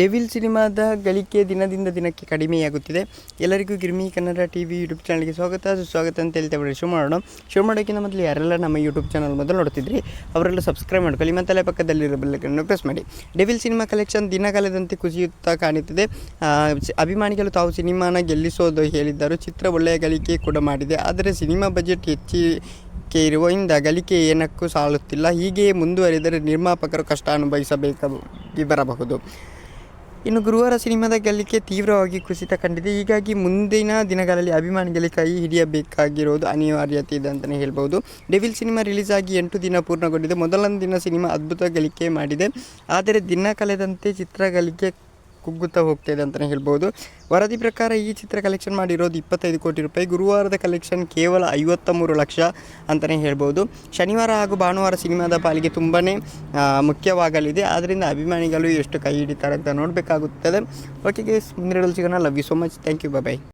Devil ಸಿನಿಮಾದ ಗಳಿಕೆ ದಿನದಿಂದ ದಿನಕ್ಕೆ ಕಡಿಮೆಯಾಗುತ್ತಿದೆ. ಎಲ್ಲರಿಗೂ Girmi Kannada T V YouTube ಚಾನಲ್ಗೆ ಸ್ವಾಗತ. ಸುಸ್ವಾಗತ ಅಂತ ಹೇಳ್ತಾ ಬಿಡಿ ಶುರು ಮಾಡೋಣ ಶುರು ಮಾಡೋಕ್ಕಿಂತ ಮೊದಲು ಯಾರೆಲ್ಲ ನಮ್ಮ ಯೂಟ್ಯೂಬ್ ಚಾನಲ್ ಮೊದಲು ನೋಡ್ತಿದ್ರಿ, ಅವರೆಲ್ಲ ಸಬ್ಸ್ಕ್ರೈಬ್ ಮಾಡ್ಕೊಳ್ಳಿ. ಮತ್ತಲ್ಲೇ ಪಕ್ಕದಲ್ಲಿರೋ ಬೆಲ್ಲಕ್ಕನ್ನು ಪ್ರೆಸ್ ಮಾಡಿ. ಡೆವಿಲ್ ಸಿನಿಮಾ ಕಲೆಕ್ಷನ್ ದಿನಕಾಲದಂತೆ ಕುಸಿಯುತ್ತಾ ಕಾಣುತ್ತಿದೆ. ಅಭಿಮಾನಿಗಳು ತಾವು ಸಿನಿಮಾನ ಗೆಲ್ಲಿಸೋದು ಹೇಳಿದ್ದರು. ಚಿತ್ರ ಒಳ್ಳೆಯ ಗಳಿಕೆ ಕೂಡ ಮಾಡಿದೆ. ಆದರೆ ಸಿನಿಮಾ ಬಜೆಟ್ ಹೆಚ್ಚಿ ಇರುವಿಂದ ಗಳಿಕೆ ಏನಕ್ಕೂ ಸಾಲುತ್ತಿಲ್ಲ. ಹೀಗೆಯೇ ಮುಂದುವರಿದರೆ ನಿರ್ಮಾಪಕರು ಕಷ್ಟ ಅನುಭವಿಸಬೇಕಾಗಿ ಬರಬಹುದು. ಇನ್ನು ಗುರುವಾರ ಸಿನಿಮಾದ ಗಳಿಕೆ ತೀವ್ರವಾಗಿ ಕುಸಿತ ಕಂಡಿದೆ ಹೀಗಾಗಿ ಮುಂದಿನ ದಿನಗಳಲ್ಲಿ ಅಭಿಮಾನಿಗಳಿಗೆ ಕೈ ಹಿಡಿಯಬೇಕಾಗಿರೋದು ಅನಿವಾರ್ಯತೆ ಇದೆ ಅಂತಲೇ ಹೇಳ್ಬೋದು. ಡೆವಿಲ್ ಸಿನಿಮಾ ರಿಲೀಸ್ ಆಗಿ ಎಂಟು ದಿನ ಪೂರ್ಣಗೊಂಡಿದೆ. ಮೊದಲನೇ ದಿನ ಸಿನಿಮಾ ಅದ್ಭುತ ಗಳಿಕೆ ಮಾಡಿದೆ. ಆದರೆ ದಿನ ಕಳೆದಂತೆ ಚಿತ್ರ ಗಳಿಕೆ ಹೋಗ್ತಾ ಇದೆ ಅಂತಲೇ ಹೇಳ್ಬೋದು. ವರದಿ ಪ್ರಕಾರ ಈ ಚಿತ್ರ ಕಲೆಕ್ಷನ್ ಮಾಡಿರೋದು ಇಪ್ಪತ್ತೈದು ಕೋಟಿ ರೂಪಾಯಿ. ಗುರುವಾರದ ಕಲೆಕ್ಷನ್ ಕೇವಲ ಐವತ್ತ ಮೂರು ಲಕ್ಷ ಅಂತಲೇ ಹೇಳ್ಬೋದು. ಶನಿವಾರ ಹಾಗೂ ಭಾನುವಾರ ಸಿನಿಮಾದ ಪಾಲಿಗೆ ತುಂಬಾ ಮುಖ್ಯವಾಗಲಿದೆ. ಆದ್ದರಿಂದ ಅಭಿಮಾನಿಗಳು ಎಷ್ಟು ಕೈ ಹಿಡಿತಾರೆ ಅಂತ ನೋಡಬೇಕಾಗುತ್ತದೆ. ಓಕೆ ಗೇಸ್ ಮುಂದಿನ ಸಿಗೋಣ. Love you so much thank you bye